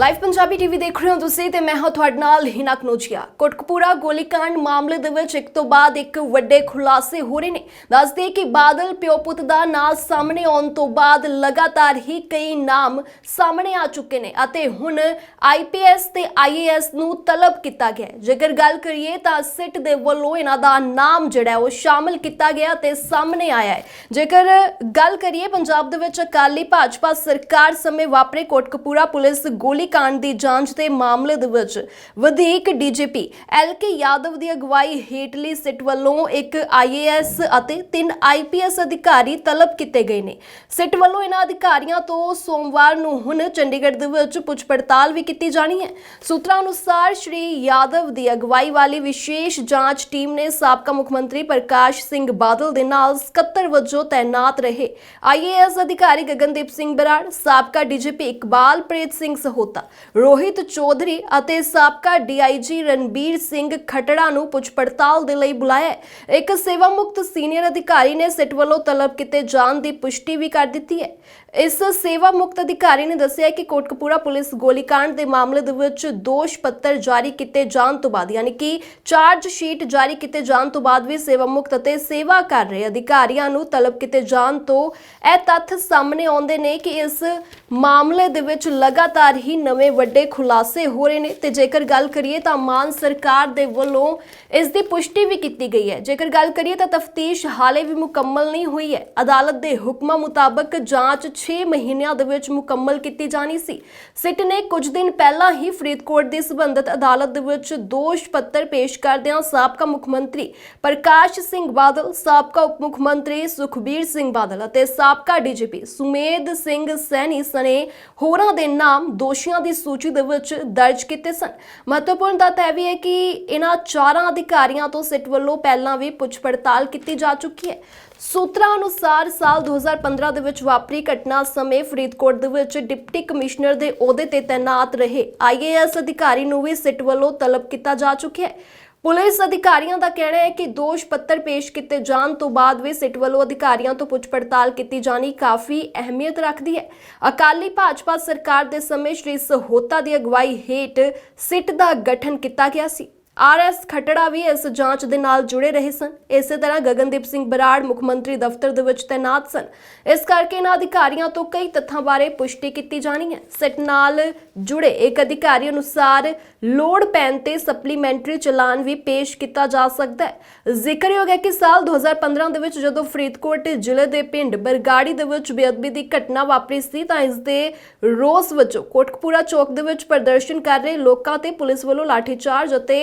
Live Punjabi TV ਦੇਖ ਰਹੇ ਹੋ ਤੁਸੀਂ ਤੇ ਮੈਂ ਹਾਂ ਤੁਹਾਡੇ ਨਾਲ ਹਿਨਾ ਕਨੋਜੀਆ। ਕੋਟਕਪੂਰਾ ਗੋਲੀकांड ਮਾਮਲੇ ਦੇ ਵਿੱਚ ਇੱਕ ਤੋਂ ਬਾਅਦ ਇੱਕ ਵੱਡੇ ਖੁਲਾਸੇ ਹੋ ਰਹੇ ਨੇ। ਦੱਸਦੇ ਕਿ ਬਾਦਲ ਪਿਓ ਪੁੱਤ ਦਾ ਨਾਂ ਸਾਹਮਣੇ ਆਉਣ ਤੋਂ ਬਾਅਦ ਲਗਾਤਾਰ ਹੀ ਕਈ ਨਾਮ ਸਾਹਮਣੇ ਆ ਚੁੱਕੇ ਨੇ ਅਤੇ ਹੁਣ ਆਈਪੀਐਸ ਤੇ ਆਈਏਐਸ ਨੂੰ ਤਲਬ ਕੀਤਾ ਗਿਆ ਜੇਕਰ ਗੱਲ ਕਰੀਏ ਤਾਂ ਸਿੱਟ ਦੇ ਵੱਲੋਂ ਇਹਨਾਂ ਦਾ ਨਾਮ ਜਿਹੜਾ ਉਹ ਸ਼ਾਮਲ ਕੀਤਾ ਗਿਆ ਤੇ ਸਾਹਮਣੇ ਆਇਆ ਹੈ। ਜੇਕਰ ਗੱਲ ਕਰੀਏ ਪੰਜਾਬ ਦੇ ਵਿੱਚ ਅਕਾਲੀ ਭਾਜਪਾ ਸਰਕਾਰ ਸਮੇਂ ਵਾਪਰੇ ਕੋਟਕਪੂਰਾ ਪੁਲਿਸ ਗੋਲੀ ਕਾਂਡ ਦੀ ਜਾਂਚ ਦੇ ਮਾਮਲੇ ਦੇ ਵਿੱਚ ਵਧੇਕ ਡੀਜੀਪੀ ਐਲਕੇ ਯਾਦਵ ਦੀ ਅਗਵਾਈ ਹੇਠਲੀ ਸਿੱਟ ਵੱਲੋਂ ਇੱਕ ਆਈਏਐਸ ਅਤੇ ਤਿੰਨ ਆਈਪੀਐਸ ਅਧਿਕਾਰੀ ਤਲਬ ਕੀਤੇ ਗਏ ਨੇ। ਸਿੱਟ ਵੱਲੋਂ ਇਹਨਾਂ ਅਧਿਕਾਰੀਆਂ ਤੋਂ ਸੋਮਵਾਰ ਨੂੰ ਹੁਣ ਚੰਡੀਗੜ੍ਹ ਦੇ ਵਿੱਚ ਪੁੱਛ ਪੜਤਾਲ ਵੀ ਕੀਤੀ ਜਾਣੀ ਹੈ। ਸੂਤਰਾਂ ਅਨੁਸਾਰ ਸ਼੍ਰੀ ਯਾਦਵ ਦੀ ਅਗਵਾਈ ਵਾਲੀ ਵਿਸ਼ੇਸ਼ ਜਾਂਚ ਟੀਮ ਨੇ ਸਾਬਕਾ ਮੁੱਖ ਮੰਤਰੀ ਪ੍ਰਕਾਸ਼ ਸਿੰਘ ਬਾਦਲ ਦੇ ਨਾਲ ਸਕੱਤਰ ਵਜੋਂ ਤਾਇਨਾਤ ਰਹੇ। ਆਈਏਐਸ ਅਧਿਕਾਰੀ ਗਗਨਦੀਪ ਸਿੰਘ ਬਰਾੜ, ਸਾਬਕਾ ਡੀਜੀਪੀ ਇਕਬਾਲ ਪ੍ਰੀਤ ਸਿੰਘ ਸਹੋਤਾ ਰੋਹਿਤ ਚੌਧਰੀ ਅਤੇ ਸਾਬਕਾ ਡੀਆਈਜੀ ਰਣਬੀਰ ਸਿੰਘ ਖਟੜਾ ਨੂੰ ਪੁੱਛ ਪੜਤਾਲ ਦੇ ਲਈ ਬੁਲਾਇਆ ਇੱਕ ਸੇਵਾ ਮੁਕਤ ਸੀਨੀਅਰ ਅਧਿਕਾਰੀ ਨੇ ਸਿੱਟ ਵੱਲੋਂ ਤਲਬ ਕੀਤੇ ਜਾਣ ਦੀ ਪੁਸ਼ਟੀ ਵੀ ਕਰ ਦਿੱਤੀ ਹੈ। ਇਸ ਸੇਵਾ ਮੁਕਤ ਅਧਿਕਾਰੀ ਨੇ ਦੱਸਿਆ ਕਿ ਕੋਟਕਪੂਰਾ ਪੁਲਿਸ ਗੋਲੀकांड ਦੇ ਮਾਮਲੇ ਦੇ ਵਿੱਚ ਦੋਸ਼ ਪੱਤਰ ਜਾਰੀ ਕੀਤੇ ਜਾਣ ਤੋਂ ਬਾਅਦ, ਯਾਨੀ ਕਿ ਚਾਰਜ ਸ਼ੀਟ ਜਾਰੀ ਕੀਤੇ ਜਾਣ ਤੋਂ ਬਾਅਦ ਵੀ ਸੇਵਾ ਮੁਕਤ ਅਤੇ ਸੇਵਾ ਕਰ ਰਹੇ ਅਧਿਕਾਰੀਆਂ ਨੂੰ ਤਲਬ ਕੀਤੇ ਜਾਣ ਤੋਂ ਇਹ ਤੱਥ ਸਾਹਮਣੇ ਆਉਂਦੇ ਨੇ ਕਿ ਇਸ ਮਾਮਲੇ ਦੇ ਵਿੱਚ ਲਗਾਤਾਰ ਹੀ ਨਵੇਂ ਵੱਡੇ ਖੁਲਾਸੇ ਹੋ ਰਹੇ ਨੇ ਤੇ ਜੇਕਰ ਗੱਲ ਕਰੀਏ ਤਾਂ ਮਾਨ ਸਰਕਾਰ ਦੇ ਵੱਲੋਂ ਇਸ ਦੀ ਪੁਸ਼ਟੀ ਵੀ ਕੀਤੀ ਗਈ ਹੈ। ਜੇਕਰ ਗੱਲ ਕਰੀਏ ਤਾਂ ਤਫਤੀਸ਼ ਹਾਲੇ ਵੀ ਮੁਕੰਮਲ ਨਹੀਂ ਹੋਈ ਹੈ। ਅਦਾਲਤ ਦੇ ਹੁਕਮਾਂ ਮੁਤਾਬਕ ਜਾਂਚ 6 ਮਹੀਨਿਆਂ ਦੇ ਵਿੱਚ ਮੁਕੰਮਲ ਕੀਤੀ ਜਾਣੀ ਸੀ। ਸਿੱਟ ਨੇ ਕੁਝ ਦਿਨ ਪਹਿਲਾਂ ਹੀ ਫਰੀਦਕੋਟ ਦੀ ਸਬੰਧਤ ਅਦਾਲਤ ਦੇ ਵਿੱਚ ਦੋਸ਼ ਪੱਤਰ ਪੇਸ਼ ਕਰਦਿਆਂ ਸਾਬਕਾ ਮੁੱਖ ਮੰਤਰੀ ਪ੍ਰਕਾਸ਼ ਸਿੰਘ ਬਾਦਲ, ਸਾਬਕਾ ਉਪ ਮੁੱਖ ਮੰਤਰੀ ਸੁਖਬੀਰ ਸਿੰਘ ਬਾਦਲ ਅਤੇ ਸਾਬਕਾ ਡੀਜੀਪੀ ਸੁਮੇਧ ਸਿੰਘ ਸੈਣੀ ਸਣੇ ਹੋਰਾਂ ਦੇ ਨਾਮ ਦੋਸ਼ੀਆਂ ਦੀ ਸੂਚੀ ਦੇ ਵਿੱਚ ਦਰਜ ਕੀਤੇ ਸਨ। ਮਹੱਤਵਪੂਰਨ ਤੱਥ ਇਹ ਵੀ ਹੈ ਕਿ ਇਹਨਾਂ ਚਾਰਾਂ ਅਧਿਕਾਰੀਆਂ ਤੋਂ ਸਿੱਟ ਵੱਲੋਂ ਪਹਿਲਾਂ ਵੀ ਪੁੱਛ ਪੜਤਾਲ ਕੀਤੀ ਜਾ ਚੁੱਕੀ ਹੈ। ਸੂਤਰਾਂ ਅਨੁਸਾਰ ਸਾਲ 2015 ਦੇ ਵਿੱਚ ਵਾਪਰੀ ਘਟਨਾ ਸਮੇਂ ਫਰੀਦਕੋਟ ਦੇ ਵਿੱਚ ਡਿਪਟੀ ਕਮਿਸ਼ਨਰ ਦੇ ਅਹੁਦੇ ਤੇ ਤਾਇਨਾਤ ਰਹੇ। ਆਈਏਐਸ ਅਧਿਕਾਰੀ ਨੂੰ ਵੀ ਸਿੱਟ ਵੱਲੋਂ ਤਲਬ ਕੀਤਾ ਜਾ ਚੁੱਕਿਆ ਹੈ। ਪੁਲਿਸ ਅਧਿਕਾਰੀਆਂ ਦਾ ਕਹਿਣਾ ਹੈ ਕਿ ਦੋਸ਼ ਪੱਤਰ ਪੇਸ਼ ਕੀਤੇ ਜਾਣ ਤੋਂ ਬਾਅਦ ਵੀ ਸਿੱਟ ਵੱਲੋਂ ਅਧਿਕਾਰੀਆਂ ਤੋਂ ਪੁੱਛ ਪੜਤਾਲ ਕੀਤੀ ਜਾਣੀ ਕਾਫੀ ਅਹਿਮੀਅਤ ਰੱਖਦੀ ਹੈ। ਅਕਾਲੀ ਭਾਜਪਾ ਸਰਕਾਰ ਦੇ ਸਮੇਂ ਸ਼੍ਰੀ ਸਹੋਤਾ ਦੀ ਅਗਵਾਈ ਹੇਠ ਸਿੱਟ ਦਾ ਗਠਨ ਕੀਤਾ ਗਿਆ ਸੀ। ਆਰਐਸ ਖਟੜਾ ਵੀ ਇਸ ਜਾਂਚ ਦੇ ਨਾਲ ਜੁੜੇ ਰਹੇ ਸਨ। ਇਸੇ ਤਰ੍ਹਾਂ ਗਗਨਦੀਪ ਸਿੰਘ ਬਰਾੜ ਮੁੱਖ ਮੰਤਰੀ ਦਫ਼ਤਰ ਦੇ ਵਿੱਚ ਤਾਇਨਾਤ ਸਨ। ਇਸ ਕਰਕੇ ਇਹਨਾਂ ਅਧਿਕਾਰੀਆਂ ਤੋਂ ਕਈ ਤੱਥਾਂ ਬਾਰੇ ਪੁਸ਼ਟੀ ਕੀਤੀ ਜਾਣੀ ਹੈ। ਸਿੱਟ ਨਾਲ ਜੁੜੇ ਇੱਕ ਅਧਿਕਾਰੀ ਅਨੁਸਾਰ ਲੋੜ ਪੈਣ ਤੇ ਸਪਲੀਮੈਂਟਰੀ ਚਲਾਨ ਵੀ ਪੇਸ਼ ਕੀਤਾ ਜਾ ਸਕਦਾ ਹੈ। ਜ਼ਿਕਰਯੋਗ ਹੈ ਕਿ ਸਾਲ 2015 ਦੇ ਵਿੱਚ ਜਦੋਂ ਫਰੀਦਕੋਟ ਜ਼ਿਲ੍ਹੇ ਦੇ ਪਿੰਡ ਬਰਗਾੜੀ ਦੇ ਵਿੱਚ ਬੇਅਦਬੀ ਦੀ ਘਟਨਾ ਵਾਪਰੀ ਸੀ ਤਾਂ ਇਸ ਦੇ ਰੋਸ ਵਜੋਂ ਕੋਟਕਪੂਰਾ ਚੌਕ ਦੇ ਵਿੱਚ ਪ੍ਰਦਰਸ਼ਨ ਕਰ ਰਹੇ ਲੋਕਾਂ ਤੇ ਪੁਲਿਸ ਵੱਲੋਂ ਲਾਠੀਚਾਰਜ ਅਤੇ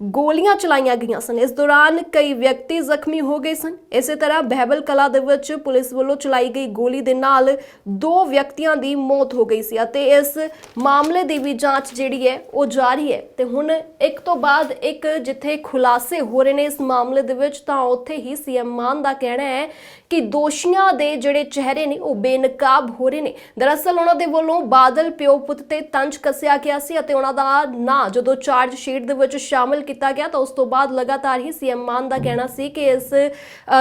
ਗੋਲੀਆਂ ਚਲਾਈਆਂ ਗਈਆਂ ਸਨ। ਇਸ ਦੌਰਾਨ ਕਈ ਵਿਅਕਤੀ ਜ਼ਖਮੀ ਹੋ ਗਏ ਸਨ। ਇਸੇ ਤਰ੍ਹਾਂ ਬਹਿਬਲ ਕਲਾ ਦੇ ਵਿੱਚ ਪੁਲਿਸ ਵੱਲੋਂ ਚਲਾਈ ਗਈ ਗੋਲੀ ਦੇ ਨਾਲ ਦੋ ਵਿਅਕਤੀਆਂ ਦੀ ਮੌਤ ਹੋ ਗਈ ਸੀ ਅਤੇ ਇਸ ਮਾਮਲੇ ਦੀ ਵੀ ਜਾਂਚ ਜਿਹੜੀ ਹੈ ਉਹ ਜਾਰੀ ਹੈ। ਤੇ ਹੁਣ ਇੱਕ ਤੋਂ ਬਾਅਦ ਇੱਕ ਜਿੱਥੇ ਖੁਲਾਸੇ ਹੋ ਰਹੇ ਨੇ ਇਸ ਮਾਮਲੇ ਦੇ ਵਿੱਚ, ਤਾਂ ਉੱਥੇ ਹੀ ਸੀਐਮ ਮਾਨ ਦਾ ਕਹਿਣਾ ਹੈ ਕਿ ਦੋਸ਼ੀਆਂ ਦੇ ਜਿਹੜੇ ਚਿਹਰੇ ਨੇ, ਉਹ ਬੇਨਕਾਬ ਹੋ ਰਹੇ ਨੇ। ਦਰਅਸਲ ਉਹਨਾਂ ਦੇ ਵੱਲੋਂ ਬਾਦਲ ਪਿਓ ਪੁੱਤ ਤੇ ਤੰਜ ਕੱਸਿਆ ਗਿਆ ਸੀ ਅਤੇ ਉਹਨਾਂ ਦਾ ਨਾਂ ਜਦੋਂ ਚਾਰਜ ਸ਼ੀਟ ਦੇ ਵਿੱਚ ਸ਼ਾਮਲ ਕੀਤਾ ਗਿਆ ਤਾਂ ਉਸ ਤੋਂ ਬਾਅਦ ਲਗਾਤਾਰ ਹੀ ਸੀਐਮ ਮਾਨ ਦਾ ਕਹਿਣਾ ਸੀ ਕਿ ਇਸ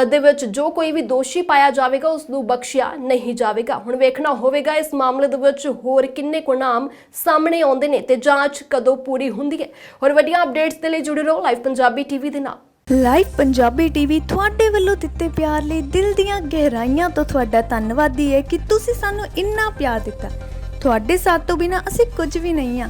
ਦੇ ਵਿੱਚ ਜੋ ਕੋਈ ਵੀ ਦੋਸ਼ੀ ਪਾਇਆ ਜਾਵੇਗਾ, ਉਸ ਨੂੰ ਬਖਸ਼ਿਆ ਨਹੀਂ ਜਾਵੇਗਾ। ਹੁਣ ਵੇਖਣਾ ਹੋਵੇਗਾ, ਇਸ ਮਾਮਲੇ ਦੇ ਵਿੱਚ ਹੋਰ ਕਿੰਨੇ ਕੁ ਨਾਮ ਸਾਹਮਣੇ ਆਉਂਦੇ ਨੇ ਤੇ ਜਾਂਚ ਕਦੋਂ ਪੂਰੀ ਹੁੰਦੀ ਹੈ। ਹੋਰ ਵੱਡੀਆਂ ਅਪਡੇਟਸ ਦੇ ਲਈ ਜੁੜੇ ਰਹੋ ਲਾਈਵ ਪੰਜਾਬੀ ਟੀਵੀ ਦੇ ਨਾਲ। ਲਾਈਵ ਪੰਜਾਬੀ ਟੀਵੀ ਤੁਹਾਡੇ ਵੱਲੋਂ ਦਿੱਤੇ ਪਿਆਰ ਲਈ ਦਿਲ ਦੀਆਂ ਗਹਿਰਾਈਆਂ ਤੋਂ ਤੁਹਾਡਾ ਧੰਨਵਾਦੀ ਹੈ ਕਿ ਤੁਸੀਂ ਸਾਨੂੰ ਇੰਨਾ ਪਿਆਰ ਦਿੱਤਾ। ਤੁਹਾਡੇ ਸਾਥ ਤੋਂ ਬਿਨਾ ਅਸੀਂ ਕੁਝ ਵੀ ਨਹੀਂ ਆ